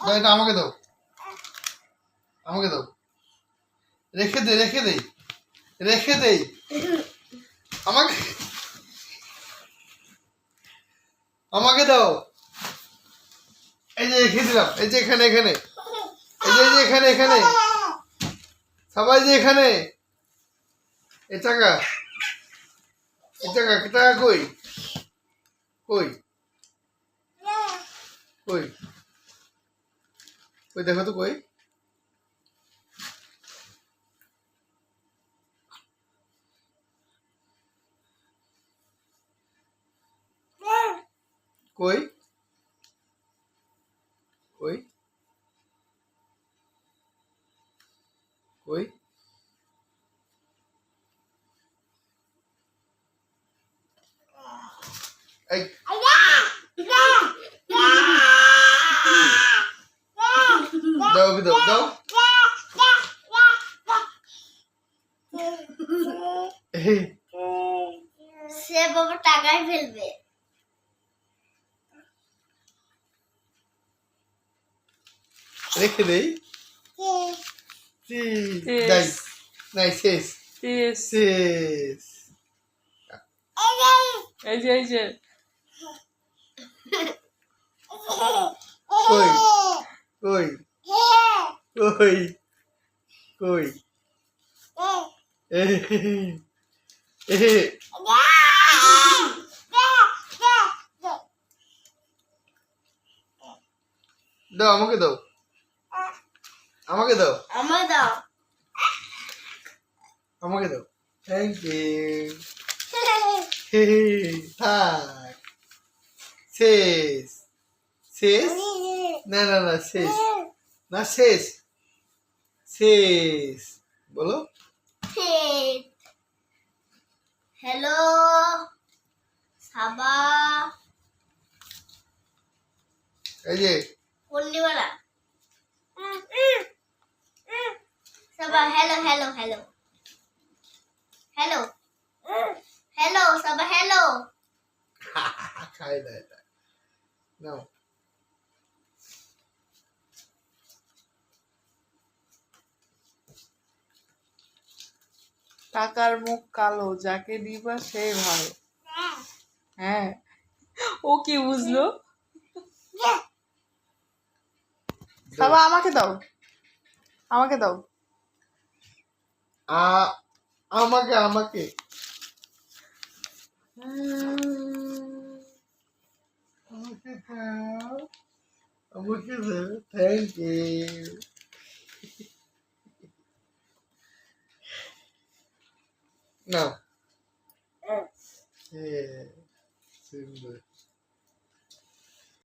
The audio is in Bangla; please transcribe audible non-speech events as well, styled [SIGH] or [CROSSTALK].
এটা আমাকে দাও। আমাকে দাও। রেখে দে, রেখে দেই রেখে দেই আমাকে আমাকে দাও। এই যে রেখে দিলাম, এই যে এখানে এখানে। এই যে যে এখানে এখানে। সবাই যে এখানে। এ টাকা। এ টাকা কে টাকা কই? কই? কই? কই দেখো তো কই কই কই কই এই দাও ওকে দাও দাও এই, সে বাবা টাকায় ফেলবে রেখে দেই যাই নাই শেষ শেষ শেষ এই যে এই যে কই কই কই? কই? দাও আমাকে দাও। আমাকে দাও। আমার দাও। আমাকে দাও। থ্যাংক ইউ [LAUGHS] থাক। শেষ। শেষ? না না না শেষ। না শেষ। শেষ। বলো। হ্যালো সাবা? এই যে। পল্লীওয়ালা? Saba hello hello hello hello hello Saba hello [LAUGHS] খাই না এটা। নাও। টাকার মুখ কালো, যাকে দিবা সেই ভালো। হ্যাঁ। ও কি বুঝলো? বাবা, আমাকে দাও। আমাকে দাও। আমাকে আমাকে। আমাকে দাও। আমাকে দাও। থ্যাংক ইউ নাও হ্যাঁ সুন্দর